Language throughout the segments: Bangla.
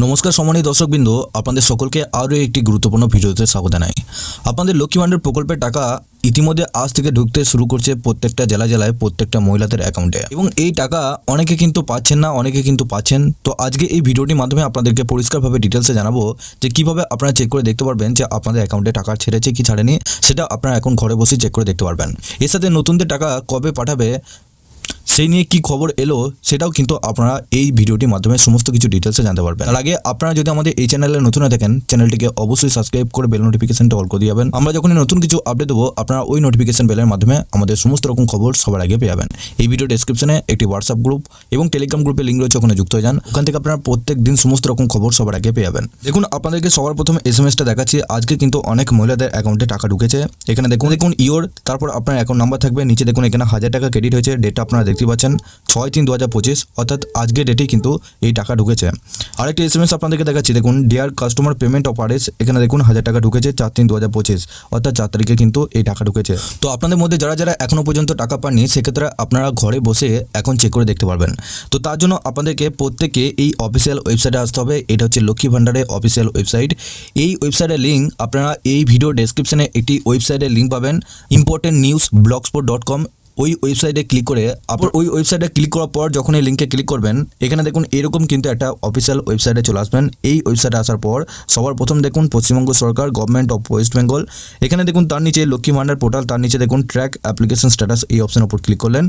নমস্কার সম্মানীয় দর্শকবৃন্দ, আপনাদের সকলকে আরও একটি গুরুত্বপূর্ণ ভিডিওতে স্বাগত জানাই। আপনাদের লক্ষ্মী ভাণ্ডার প্রকল্পের টাকা ইতিমধ্যে আজ থেকে ঢুকতে শুরু করছে প্রত্যেকটা জেলা জেলায় প্রত্যেকটা মহিলাদের অ্যাকাউন্টে এবং এই টাকা অনেকে কিন্তু পাচ্ছেন না, অনেকে কিন্তু পাচ্ছেন। তো আজকে এই ভিডিওটির মাধ্যমে আপনাদেরকে পরিষ্কারভাবে ডিটেলসে জানাব যে কীভাবে আপনারা চেক করে দেখতে পারবেন যে আপনাদের অ্যাকাউন্টে টাকা ছেড়েছে কি ছাড়েনি, সেটা আপনারা এখন ঘরে বসে চেক করে দেখতে পারবেন। এর সাথে নতুনদের টাকা কবে পাঠাবে সেই নিয়ে কি খবর এলো সেটাও কিন্তু আপনারা এই ভিডিওটির মাধ্যমে সমস্ত কিছু ডিটেলসে জানতে পারবেন। তার আগে আপনারা যদি আমাদের এই চ্যানেলে নতুন হয়ে থাকেন চ্যানেলটিকে অবশ্যই সাবস্ক্রাইব করে বেল নোটিফিকেশনটা অল করে দিয়ে যাবেন। আমরা যখনই নতুন কিছু আপডেট দেবো, আপনারা ওই নোটিফিকেশন বেলের মাধ্যমে আমাদের সমস্ত রকম খবর সবার আগে পেয়ে যাবেন। এই ভিডিও ডেসক্রিপশনে একটি হোয়াটসঅ্যাপ গ্রুপ এবং টেলিগ্রাম গ্রুপের লিঙ্ক রয়েছে, ওখানে যুক্ত হয়ে যান। ওখান থেকে আপনারা প্রত্যেক দিন সমস্ত রকম খবর সবার আগে পেয়ে যাবেন। দেখুন, আপনাদেরকে সবার প্রথমে এস এম এসটা দেখাচ্ছি। আজকে কিন্তু অনেক মহিলাদের অ্যাকাউন্টে টাকা ঢুকেছে। এখানে দেখুন দেখুন ইওর তারপর আপনার অ্যাকাউন্ট নাম্বার থাকবে। নিচে দেখুন, এখানে হাজার টাকা ক্রেডিট হয়েছে। ডেটটা আপনারা দেখতে পাচ্ছেন ছয় তিন দু পঁচিশ, অর্থাৎ আজকের ডেটেই কিন্তু এই টাকা ঢুকেছে। আরেকটি এস এম এস আপনাদেরকে দেখাচ্ছি, দেখুন dear customer payment of RS এখানে দেখুন, হাজার টাকা ঢুকেছে চার তিন দু হাজার পঁচিশ, অর্থাৎ চার তারিখে কিন্তু এই টাকা ঢুকেছে। তো আপনাদের মধ্যে যারা যারা এখনও পর্যন্ত টাকা পাননি, সেক্ষেত্রে আপনারা ঘরে বসে এখন চেক করে দেখতে পারবেন। তো তার জন্য আপনাদেরকে প্রত্যেকে এই অফিসিয়াল ওয়েবসাইটে আসতে হবে, এটা হচ্ছে লক্ষ্মী ভাণ্ডারের অফিসিয়াল ওয়েবসাইট এই ওয়েবসাইটের লিঙ্ক আপনারা এই ভিডিও ডেসক্রিপশনে একটি ওয়েবসাইটের লিঙ্ক পাবেন important news Blogspot dot com ওই ওয়েবসাইটে ক্লিক করে, আপনার ওই ওয়েবসাইটে ক্লিক করার পর যখন এই লিঙ্কে ক্লিক করবেন, এখানে দেখুন এরকম কিন্তু একটা অফিসিয়াল ওয়েবসাইটে চলে আসবেন। এই ওয়েবসাইটে আসার পর সবার প্রথম দেখুন পশ্চিমবঙ্গ সরকার গভর্নমেন্ট অফ ওয়েস্ট বেঙ্গল এখানে দেখুন তার নিচে লক্ষ্মী ভান্ডার পোর্টাল তার নিচে দেখুন ট্র্যাক অ্যাপ্লিকেশন স্ট্যাটাস এই অপশনের উপর ক্লিক করলেন।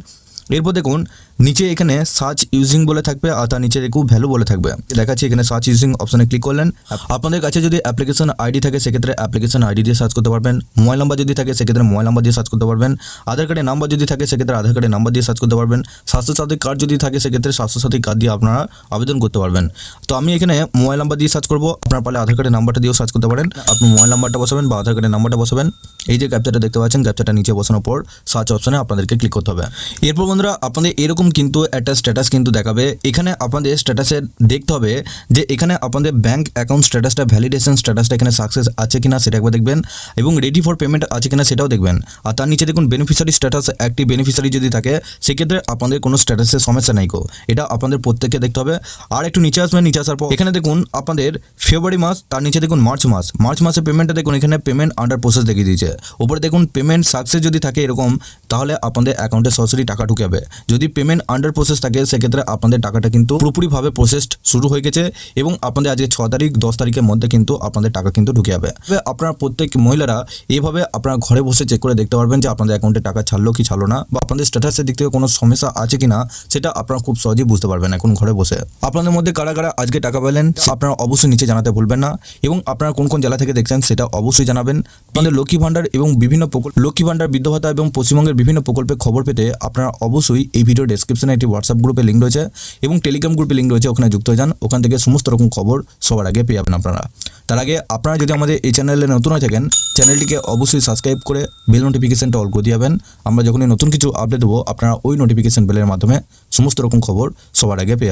এরপর দেখুন, নিচে এখানে সার্চ ইউজিং বলে থাকবে আর তার নিচে দেখুন ভ্যালু বলে থাকবে। দেখাচ্ছি এখানে সার্চ ইউজিং অপশনে ক্লিক করলেন। আপনাদের কাছে যদি অ্যাপ্লিকেশন আইডি থাকে, সেক্ষেত্রে অ্যাপ্লিকেশন আইডি দিয়ে সার্চ করতে পারবেন। মোবাইল নাম্বার যদি থাকে, সেক্ষেত্রে মোবাইল নাম্বার দিয়ে সার্চ করতে পারবেন। আধার কার্ডের নাম্বার যদি থাকে, সেক্ষেত্রে আধার কার্ডের নাম্বার দিয়ে সার্চ করতে পারবেন। স্বাস্থ্যসাথী কার্ড যদি থাকে, সেক্ষেত্রে স্বাস্থ্যসাথী কার্ড দিয়ে আপনারা আবেদন করতে পারবেন। তো আমি এখানে মোবাইল নাম্বার দিয়ে সার্চ করব। আপনার পারলে আধার কার্ডের নাম্বারটা দিয়েও সার্চ করতে পারেন। আপনি মোবাইল নাম্বারটা বসাবেন বা আধার কার্ডের নাম্বারটা বসাবেন। এই যে ক্যাপচারটা দেখতে পাচ্ছেন ক্যাপচারটা নিচে বসানোর পর সার্চ অপশনে আপনাদেরকে ক্লিক করতে হবে। এরপর বন্ধুরা, আপনাদের এরকম কিন্তু একটা স্ট্যাটাস কিন্তু দেখাবে। এখানে আপনাদের স্ট্যাটাসে দেখতে হবে যে এখানে আপনাদের ব্যাংক অ্যাকাউন্ট স্ট্যাটাসটা ভ্যালিডেশন স্ট্যাটাসটা এখানে সাকসেস আছে কিনা সেটা একবার দেখবেন এবং রেডি ফর পেমেন্ট আছে কিনা সেটাও দেখবেন। আর তার নিচে দেখুন বেনিফিশিয়ারি স্ট্যাটাস একটি বেনিফিশিয়ারি যদি থাকে, সেক্ষেত্রে আপনাদের কোনো স্ট্যাটাসের সমস্যা নাই গো। এটা আপনাদের প্রত্যেককে দেখতে হবে। আর একটু নিচে আসবেন, নিচে আসার পর এখানে দেখুন, আপনাদের ফেব্রুয়ারি মাস, তার নিচে দেখুন মার্চ মাস। মার্চ মাসের পেমেন্টটা দেখুন, এখানে পেমেন্ট আন্ডার প্রসেস দেখিয়ে দিয়েছে। ওপরে দেখুন পেমেন্ট সাকসেস যদি থাকে এরকম, তাহলে আপনাদের অ্যাকাউন্টে সরাসরি টাকা ঢুকে যাবে যদি পেমেন্ট আন্ডার প্রসেস থাকে, সেক্ষেত্রে আপনাদের টাকাটা কিন্তু পুরোপুরিভাবে প্রসেসড শুরু হয়ে গেছে এবং আপনাদের আজকে ছ তারিখ, দশ তারিখের মধ্যে কিন্তু আপনাদের টাকা কিন্তু ঢুকে যাবে। আপনারা প্রত্যেক মহিলারা এভাবে আপনারা ঘরে বসে চেক করে দেখতে পারবেন যে আপনাদের অ্যাকাউন্টে টাকা ছাড়লো কি ছাড়লো না বা আপনাদের স্ট্যাটাসের দিক থেকে কোনো সমস্যা আছে কি না সেটা আপনারা খুব সহজেই বুঝতে পারবেন এখন ঘরে বসে। আপনাদের মধ্যে কারা কারা আজকে টাকা পেলেন, আপনারা অবশ্যই নিচে জানাতে ভুলবেন না এবং আপনারা কোন কোন জেলা থেকে দেখছেন, সেটা অবশ্যই জানাবেন। আপনাদের লক্ষ্মী ভাণ্ডার এবং বিভিন্ন প্রকল্প লক্ষ্মী ভাণ্ডার বৃদ্ধ ভাতা এবং পশ্চিমবঙ্গের বিভিন্ন প্রকল্পের খবর পেতে আপনারা অবশ্যই এই ভিডিও ডেসক্রিপশনে একটি হোয়াটসঅ্যাপ গ্রুপে লিঙ্ক রয়েছে এবং টেলিগ্রাম গ্রুপে লিঙ্ক রয়েছে, ওখানে যুক্ত হয়ে যান। ওখান থেকে সমস্ত রকম খবর সবার আগে পেয়ে যাবেন আপনারা। তার আগে আপনারা যদি আমাদের এই চ্যানেলে নতুন হয়ে থাকেন চ্যানেলটিকে অবশ্যই সাবস্ক্রাইব করে বেল নোটিফিকেশানটা অল করে দিয়ে যাবেন। আমরা যখনই নতুন কিছু আপডেট দেবো, আপনারা ওই নোটিফিকেশান বেলের মাধ্যমে সমস্ত রকম খবর সবার আগে পেয়ে